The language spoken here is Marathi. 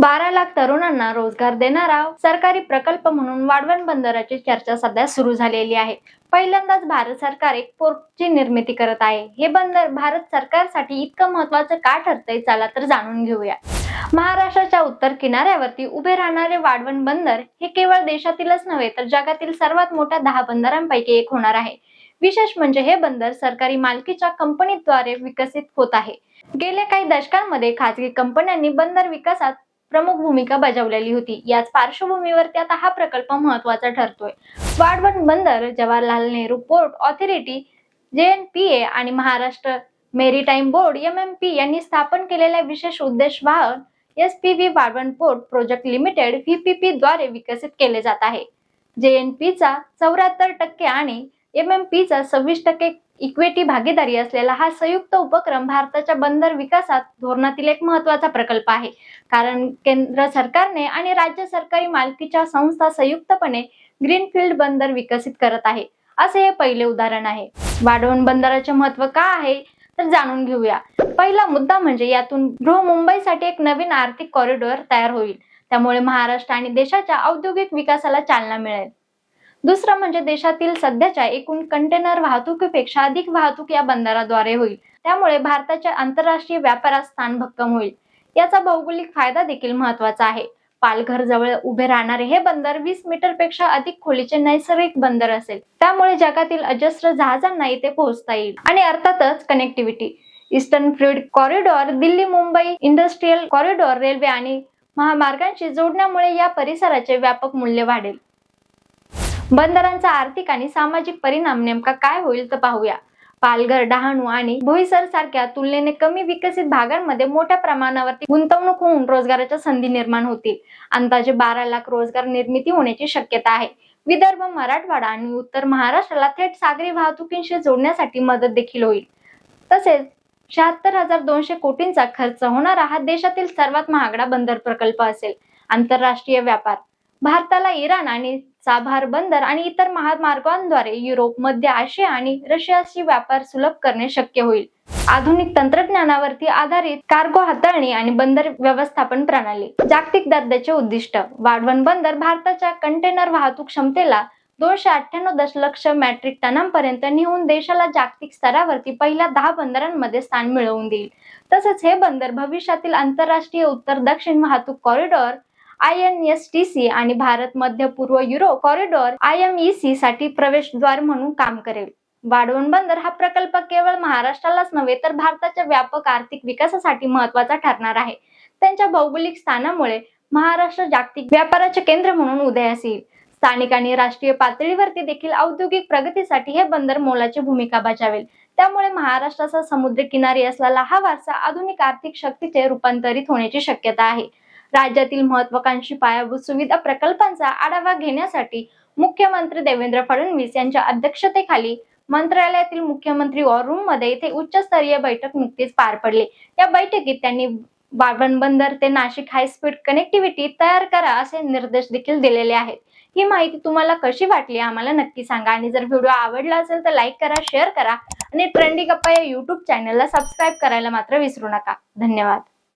बारा लाख तरुणांना रोजगार देणारा सरकारी प्रकल्प म्हणून वाढवण बंदराची चर्चा सध्या सुरू झालेली आहे. पहिल्यांदाच भारत सरकार एक पोर्टची निर्मिती करत आहे. हे बंदर भारत सरकारसाठी इतकं महत्वाचं का ठरतंय चला तर जाणून घेऊया. महाराष्ट्राच्या उत्तर किनाऱ्यावरती उभे राहणारे वाढवण बंदर हे केवळ देशातीलच नव्हे तर जगातील सर्वात मोठ्या दहा बंदरांपैकी एक होणार आहे. विशेष म्हणजे हे बंदर सरकारी मालकीच्या कंपनीद्वारे विकसित होत आहे. गेल्या काही दशकांमध्ये खाजगी कंपन्यांनी बंदर विकासात प्रमुख भूमिका बजावलेली होती. याच पार्श्वभूमीवरती आता हा प्रकल्प महत्त्वाचा ठरतोय. वाढवण बंदर Jawaharlal Nehru port authority J N P A आणि Maharashtra maritime board M M P यांनी स्थापन केलेल्या विशेष उद्देश वाहन S P V Vadhavan port project limited VPP द्वारे विकसित केले जात आहे. जे एन पीचा चौऱ्याहत्तर टक्के आणि एम एम पीचा सव्वीस टक्के इक्विटी भागीदारी असलेला हा संयुक्त उपक्रम भारताच्या बंदर विकासात धोरणातील एक महत्त्वाचा प्रकल्प आहे. कारण केंद्र सरकारने आणि राज्य सरकारी मालकीच्या संस्था संयुक्तपणे ग्रीनफील्ड बंदर विकसित करत आहे. असे हे पहिले उदाहरण आहे. वाढवण बंदराचे महत्त्व का आहे? तर जाणून घेऊया. पहिला मुद्दा म्हणजे यातून बृहमुंबईसाठी एक नवीन आर्थिक कॉरिडॉर तयार होईल. त्यामुळे महाराष्ट्र आणि देशाच्या औद्योगिक विकासाला चालना मिळेल. दुसरं म्हणजे देशातील सध्याच्या एकूण कंटेनर वाहतुकीपेक्षा अधिक वाहतूक या बंदराद्वारे होईल. त्यामुळे भारताच्या आंतरराष्ट्रीय व्यापारात स्थान भक्कम होईल. याचा भौगोलिक फायदा देखील महत्त्वाचा आहे. पालघर जवळ उभे राहणारे हे बंदर वीस मीटरपेक्षा अधिक खोलीचे नैसर्गिक बंदर असेल. त्यामुळे जगातील अजस्र जहाजांना इथे पोहोचता येईल. आणि अर्थातच connectivity eastern fluid corridor Delhi Mumbai industrial corridor railway आणि महामार्गांशी जोडण्यामुळे या परिसराचे व्यापक मूल्य वाढेल. बंदरांचा आर्थिक आणि सामाजिक परिणाम नेमका काय होईल तर पाहूया. पालघर डहाणू आणि भोईसर सारख्या तुलनेने कमी विकसित भागांमध्ये मोठ्या प्रमाणावरती गुंतवणूक होऊन रोजगाराच्या संधी निर्माण होतील. अंदाजे बारा लाख रोजगार निर्मिती होण्याची शक्यता आहे. विदर्भ मराठवाडा आणि उत्तर महाराष्ट्राला थेट सागरी वाहतुकींशी जोडण्यासाठी मदत देखील होईल. तसेच शहात्तर हजार दोनशे कोटींचा खर्च होणारा हा देशातील सर्वात महागडा बंदर प्रकल्प असेल. आंतरराष्ट्रीय व्यापार. भारताला इराण आणि चाभार बंदर आणि इतर महामार्गांद्वारे युरोप मध्य आशिया आणि रशियाशी व्यापार सुलभ करणे शक्य होईल. आधुनिक तंत्रज्ञानावरती आधारित कार्गो हाताळणी आणि बंदर व्यवस्थापन प्रणाली जागतिक दर्जाचे उद्दिष्ट वाढवण बंदर भारताच्या कंटेनर वाहतूक क्षमतेला दोनशे अठ्ठ्याण्णव दशलक्ष मॅट्रिक टनांपर्यंत नेऊन देशाला जागतिक स्तरावरती पहिल्या दहा बंदरांमध्ये स्थान मिळवून देईल. तसेच हे बंदर भविष्यातील आंतरराष्ट्रीय उत्तर दक्षिण वाहतूक corridor I N S T C आणि भारत मध्य पूर्व Europe corridor I M E C साठी प्रवेशद्वार म्हणून काम करेल. वाढवण बंदर हा प्रकल्प केवळ महाराष्ट्रालाच नव्हे तर भारताच्या व्यापक आर्थिक विकासासाठी महत्त्वाचा ठरणार आहे. त्यांच्या भौगोलिक स्थानामुळे महाराष्ट्र जागतिक व्यापाराचे केंद्र म्हणून उदयास येईल स्थानिक आणि राष्ट्रीय पातळीवरती देखील औद्योगिक प्रगतीसाठी हे बंदर मोलाची भूमिका बजावेल. त्यामुळे महाराष्ट्राचा समुद्र किनारी असलेला हा वारसा आधुनिक आर्थिक शक्तीचे रूपांतरित होण्याची शक्यता आहे. राज्यातील महत्वाकांक्षी पायाभूत सुविधा प्रकल्पांचा आढावा घेण्यासाठी मुख्यमंत्री देवेंद्र फडणवीस यांच्या अध्यक्षतेखाली मंत्रालयातील मुख्यमंत्री वॉर रूममध्ये इथे उच्चस्तरीय बैठक नुकतीच पार पडली. या बैठकीत त्यांनी बाबन बंदर ते नाशिक हायस्पीड कनेक्टिव्हिटी तयार करा असे निर्देश देखील दिलेले आहेत. ही माहिती तुम्हाला कशी वाटली आम्हाला नक्की सांगा आणि जर व्हिडिओ आवडला असेल तर लाईक करा शेअर करा आणि ट्रेंडी गप्पा या युट्यूब चॅनलला सबस्क्राईब करायला मात्र विसरू नका. धन्यवाद.